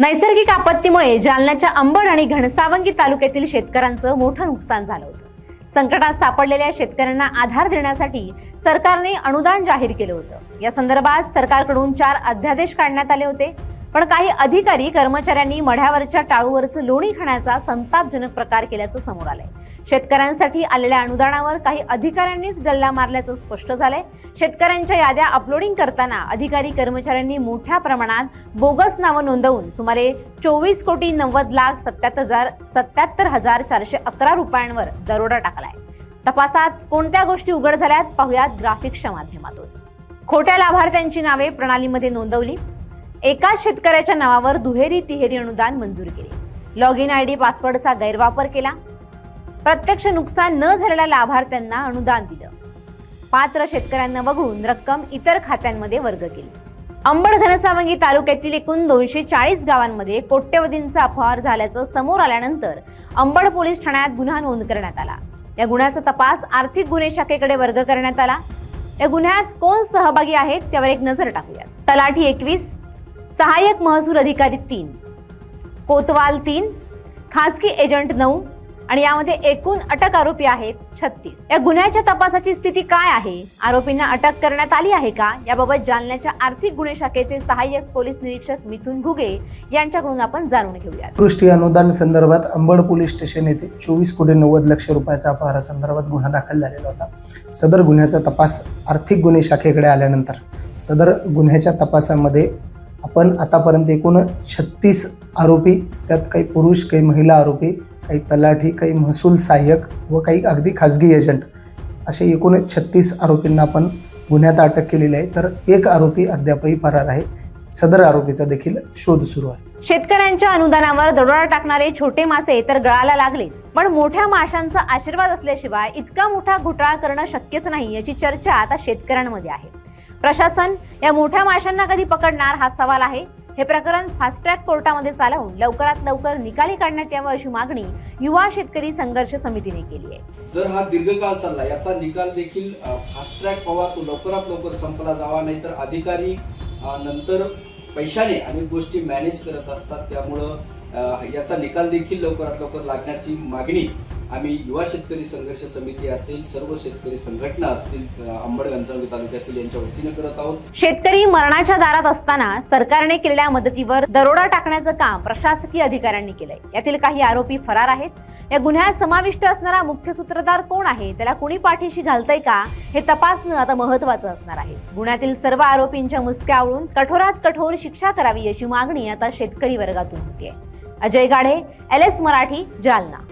नैसर्गिक आपत्तीमुळे जालन्याच्या अंबड आणि घनसावंगी तालुक्यातील शेतकऱ्यांचं मोठं नुकसान झालं होतं. संकटात सापडलेल्या शेतकऱ्यांना आधार देण्यासाठी सरकारने अनुदान जाहीर केलं होतं. या संदर्भात सरकारकडून चार अध्यादेश काढण्यात आले होते. पण काही अधिकारी कर्मचाऱ्यांनी मढ्यावरच्या टाळूवरचं लोणी खाण्याचा संतापजनक प्रकार केल्याचं समोर आलंय. शेतकऱ्यांसाठी आलेल्या अनुदानावर काही अधिकाऱ्यांनीच डल्ला मारल्याचं स्पष्ट झालंय. शेतकऱ्यांच्या याद्या अपलोडिंग करताना अधिकारी कर्मचाऱ्यांनी मोठ्या प्रमाणात बोगस नावं नोंदवून सुमारे चोवीस कोटी नव्वद लाख सत्याहत्तर हजार सत्याहत्तर हजार चारशे अकरा रुपयांवर दरोडा टाकलाय. तपासात कोणत्या गोष्टी उघड झाल्यात पाहुयात ग्राफिक्सच्या माध्यमातून. खोट्या लाभार्थ्यांची नावे प्रणालीमध्ये नोंदवली. एकाच शेतकऱ्याच्या नावावर दुहेरी तिहेरी अनुदान मंजूर केले. लॉग इन आय डी पासवर्डचा गैरवापर केला. प्रत्यक्ष नुकसान न झालेल्या लाभार्थ्यांना अनुदान दिलं. पात्र शेतकऱ्यांना वगळून रक्कम इतर खात्यांमध्ये वर्ग केली. अंबड घनसावंगी तालुक्यातील एकूण दोनशे चाळीस गावांमध्ये कोट्यवधींचा अपहार झाल्याचं समोर आल्यानंतर अंबड पोलीस ठाण्यात गुन्हा नोंद करण्यात आला. या गुन्ह्याचा तपास आर्थिक गुन्हे शाखेकडे वर्ग करण्यात आला. या गुन्ह्यात कोण सहभागी आहेत त्यावर एक नजर टाकूया तलाठी एकवीस सहाय्यक महसूल अधिकारी तीन कोतवाल तीन खासगी एजंट नऊ आणि यामध्ये एकूण अटक आरोपी आहेत छत्तीस. या गुन्ह्याच्या तपासाची स्थिती काय आहे? आरोपींना अटक करण्यात आली आहे का? याबाबत जालन्याच्या आर्थिक गुन्हे शाखेचे सहाय्यक पोलीस निरीक्षक मिथुन घुगे यांच्याकडून आपण जाणून घेऊया कृष्टी अनुदान संदर्भात अंबड पोलीस स्टेशन येथे चोवीस कोटी नव्वद लक्ष रुपयाचा अपहारासंदर्भात गुन्हा दाखल झालेला होता. सदर गुन्ह्याचा तपास आर्थिक गुन्हे शाखेकडे आल्यानंतर सदर गुन्ह्याच्या तपासामध्ये आपण आतापर्यंत एकूण छत्तीस आरोपी त्यात काही पुरुष काही महिला आरोपी काही तलाठी काही महसूल सहाय्यक व काही अगदी खाजगी एजंट असे एकूण छत्तीस आरोपींना आपण गुन्ह्यात अटक केलेली आहे. तर एक आरोपी अद्यापही फरार आहे. सदर आरोपीचा देखील शोध सुरू आहे. शेतकऱ्यांच्या अनुदानावर दरोडा टाकणारे छोटे मासे तर गळाला लागले. पण मोठ्या माशांचा आशीर्वाद असल्याशिवाय इतका मोठा घोटाळा करणं शक्यच नाही याची चर्चा आता शेतकऱ्यांमध्ये आहे. प्रशासन या मोठ्या माशांना कधी पकडणार हा सवाल आहे. हे प्रकरण फास्ट ट्रॅक कोर्टामध्ये चालवून लवकरात लवकर निकाली काढण्यात यावं अशी मागणी युवा शेतकरी संघर्ष समितीने केली आहे. जर हा दीर्घकाळ चालला याचा निकाल देखील फास्ट ट्रॅक व्हावा तो लवकरात लवकर संपला जावा नाही तर अधिकारी नंतर पैशाने अनेक गोष्टी मॅनेज करत असतात. त्यामुळं याचा निकाल देखील लवकरात लवकर लागण्याची मागणी आम्ही युवा शेतकरी संघर्ष समिती असेल सर्व शेतकरी संघटना असतील अंबड तालुक्यातील यांच्या वतीने करत आहोत. शेतकरी मरणाच्या दारात असताना सरकारने केलेल्या मदतीवर दरोडा टाकण्याचं काम प्रशासकीय अधिकाऱ्यांनी केलंय. यातील काही आरोपी फरार आहेत. या गुन्ह्यात समाविष्ट असणारा मुख्य सूत्रधार कोण आहे? त्याला कुणी पाठीशी घालतंय का? हे तपासणं आता महत्वाचं असणार आहे. गुन्ह्यातील सर्व आरोपींच्या मुसक्या आवळून कठोरात कठोर शिक्षा करावी अशी मागणी आता शेतकरी वर्गातून होतीये. Ajay Gadhe L S Marathi Jalna.